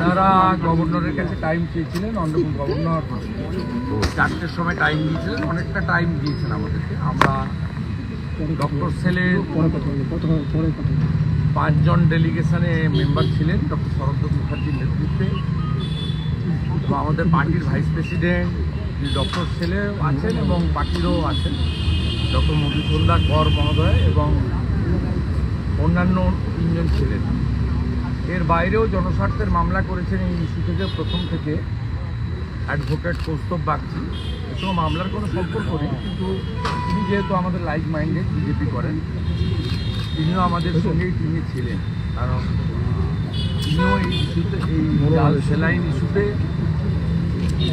ওনারা গভর্নরের কাছে টাইম চেয়েছিলেন অন্যরকম গভর্নর চারটের সময় টাইম দিয়েছিলেন, অনেকটা টাইম দিয়েছেন আমাদেরকে। আমরা ডক্টর সেলের পাঁচজন ডেলিগেশনে মেম্বার ছিলেন ডক্টর শরদ্দ মুখার্জির নেতৃত্বে। এবং আমাদের পার্টির ভাইস প্রেসিডেন্ট ডক্টর সেলে আছেন এবং পার্টিরও আছেন। ডক্টর মধুসূন্দা কর মহোদয় এবং অন্যান্য তিনজন ছিলেন। এর বাইরেও জনস্বার্থের মামলা করেছেন এই ইস্যু থেকে প্রথম থেকে। অ্যাডভোকেট কৌস্তব বাগচি। এসব মামলার কোনো সম্পর্ক নেই, কিন্তু তিনি যেহেতু আমাদের লাইক মাইন্ডেড বিজেপি করেন, তিনিও আমাদের সঙ্গেই তিনি ছিলেন। কারণ তিনিও এই ইস্যুতে, এই লাল সেলাইন ইস্যুতে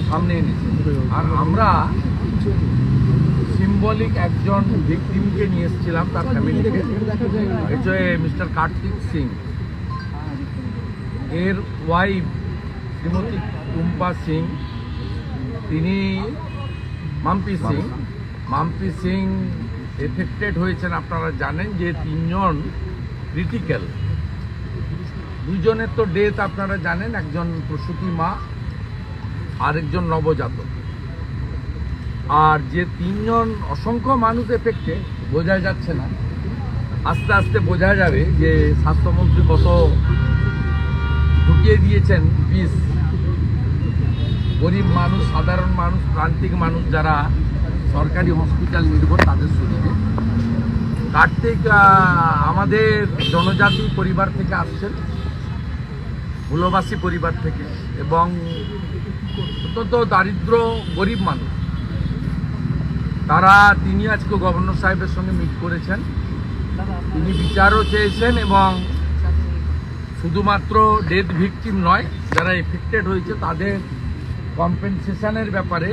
সামনে এনেছেন। আর আমরা সিম্বলিক একজন ভিকটিমকে নিয়ে এসেছিলাম তার ফ্যামিলিকে মিস্টার কার্তিক সিং। এর ওয়াইফ শ্রীমতী টুম্পা সিং তিনি মাম্পি সিং। মাম্পি সিং। এফেক্টেড হয়েছেন আপনারা জানেন যে তিনজন ক্রিটিক্যাল দুজনের তো ডেথ আপনারা জানেন একজন প্রসূতি মা আরেকজন নবজাতক। আর যে তিনজন অসংখ্য মানুষ এফেক্টে বোঝা যাচ্ছে না। আস্তে আস্তে বোঝা যাবে যে স্বাস্থ্যমন্ত্রী কত ঢুকিয়ে দিয়েছেন বিষ। গরিব মানুষ, সাধারণ মানুষ, প্রান্তিক মানুষ যারা সরকারি হসপিটাল নির্ভর তাদের শরীরে কার্তিক আমাদের জনজাতি পরিবার থেকে আসছেন, মূলবাসী পরিবার থেকে, এবং অত্যন্ত দারিদ্র গরিব মানুষ। তারা তিনি আজকে গভর্নর সাহেবের সঙ্গে মিট করেছেন। তিনি বিচারও চেয়েছেন এবং শুধুমাত্র ডেথ ভিকটিম নয় যারা এফেক্টেড হয়েছে তাদের কম্পেনসেশনের ব্যাপারে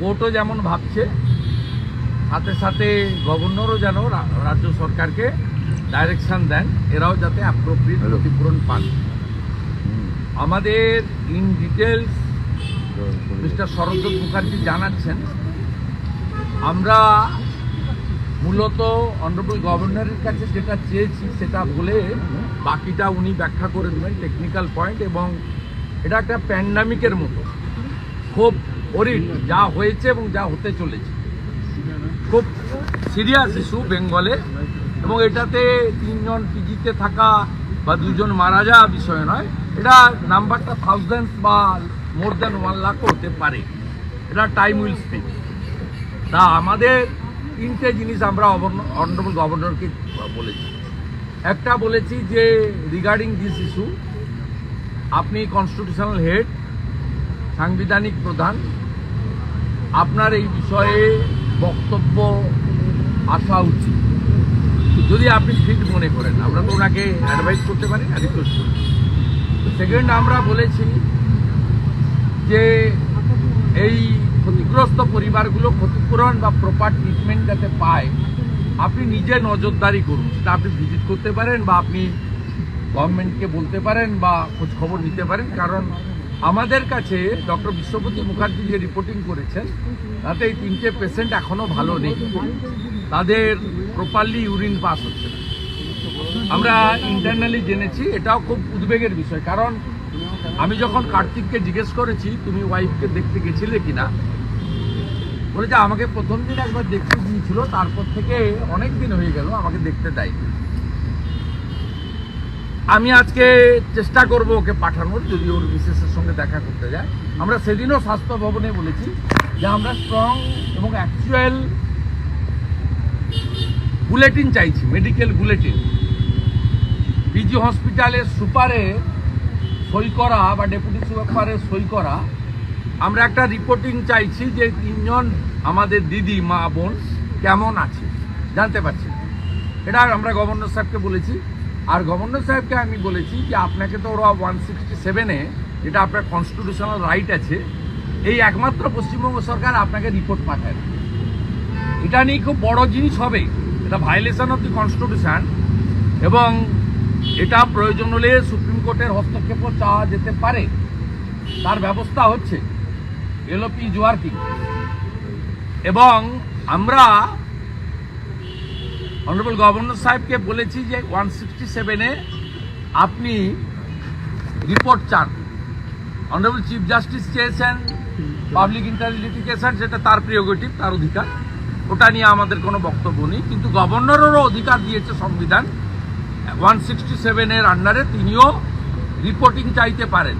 কোর্টও যেমন ভাবছে সাথে সাথে গভর্নরও যেন রাজ্য সরকারকে ডাইরেকশন দেন এরাও যাতে অ্যাপ্রোপ্রিয়েট ক্ষতিপূরণ পান। আমাদের ইন ডিটেলস মিস্টার শরদ্দত মুখার্জি জানাচ্ছেন আমরা মূলত অনারেবল গভর্নরের কাছে যেটা চেয়েছি সেটা বলে বাকিটা উনি ব্যাখ্যা করে দেবেন টেকনিক্যাল পয়েন্ট এবং এটা একটা প্যান্ডামিকের মতো। খুব ওরিড যা হয়েছে এবং যা হতে চলেছে। খুব সিরিয়াস ইস্যু বেঙ্গলে, এবং এটাতে তিনজন পিজিতে থাকা বা দুজন মারা যাওয়া বিষয় নয়, এটা নাম্বারটা থাউজেন্ডস বা মোর দ্যান ওয়ান লাখ হতে পারে। এটা টাইম উইল স্পিক তা আমাদের তিনটে জিনিস আমরা অনারেবল গভর্নরকে বলেছি। একটা বলেছি যে রিগার্ডিং দিস ইস্যু আপনি কনস্টিটিউশনাল হেড সাংবিধানিক প্রধান, আপনার এই বিষয়ে বক্তব্য আসা উচিত। যদি আপনি ফিট মনে করেন, আমরা তো ওনাকে অ্যাডভাইস করতে পারি না রিকোয়েস্ট করি সেকেন্ড আমরা বলেছি যে, এই ক্ষতিগ্রস্ত পরিবারগুলো ক্ষতিপূরণ বা প্রপার ট্রিটমেন্ট যাতে পায়, আপনি নিজে নজরদারি করুন। সেটা আপনি ভিজিট করতে পারেন বা আপনি গভর্নমেন্টকে বলতে পারেন বা খোঁজ খবর নিতে পারেন। কারণ আমাদের কাছে ডক্টর বিশ্বপতি মুখার্জি যে রিপোর্টিং করেছেন, তাতে এই তিনটে পেশেন্ট এখনও ভালো নেই। তাদের প্রপারলি ইউরিন পাস হচ্ছে না। আমরা ইন্টারনালি জেনেছি, এটাও খুব উদ্বেগের বিষয়। কারণ আমি যখন কার্তিককে জিজ্ঞেস করেছি, তুমি ওয়াইফকে দেখতে গেছিলে কিনা? বলেছে, আমাকে প্রথম দিন একবার দেখতে গিয়েছিল, তারপর থেকে অনেক দিন হয়ে গেল, আমাকে দেখতে দেয়নি। আমি আজকে চেষ্টা করব ওকে পাঠানোর, যদি ওর বিশেষের সঙ্গে দেখা করতে যায়। আমরা সেদিনও স্বাস্থ্য ভবনে বলেছি যে আমরা স্ট্রং এবং অ্যাকচুয়াল বুলেটিন চাইছি মেডিকেল বুলেটিন পিজি হসপিটালের সুপারে সই করা বা ডেপুটি সুপারে সই করা, আমরা একটা রিপোর্টিং চাইছি যে তিনজন আমাদের দিদি, মা, বোন কেমন আছে? জানতে পারছি। এটা আমরা গভর্নর সাহেবকে বলেছি। আর গভর্নর সাহেবকে আমি বলেছি যে আপনাকে তো ওরা ওয়ান সিক্সটি সেভেনে যেটা আপনার কনস্টিটিউশনাল রাইট আছে, এই একমাত্র পশ্চিমবঙ্গ সরকার আপনাকে রিপোর্ট পাঠায় এটা নিয়ে খুব বড় জিনিস হবে। এটা ভায়োলেশন অফ দি কনস্টিটিউশন এবং এটা প্রয়োজন হলে সুপ্রিম কোর্টের হস্তক্ষেপও চাওয়া যেতে পারে। তার ব্যবস্থা হচ্ছে। এলওপি ওয়ার্কিং এবং আমরা অনারেবল গভর্নর সাহেবকে বলেছি যে ওয়ান সিক্সটি সেভেনে আপনি রিপোর্ট চান। অনারেবল চিফ জাস্টিস চেয়েছেন পাবলিক ইন্টারলিটিকেশন সেটা তার প্রিয়োগেটিভ তার অধিকার। ওটা নিয়ে আমাদের কোনো বক্তব্য নেই। কিন্তু গভর্নরেরও অধিকার দিয়েছে সংবিধান। ওয়ান সিক্সটি সেভেনের আন্ডারে তিনিও রিপোর্টিং চাইতে পারেন।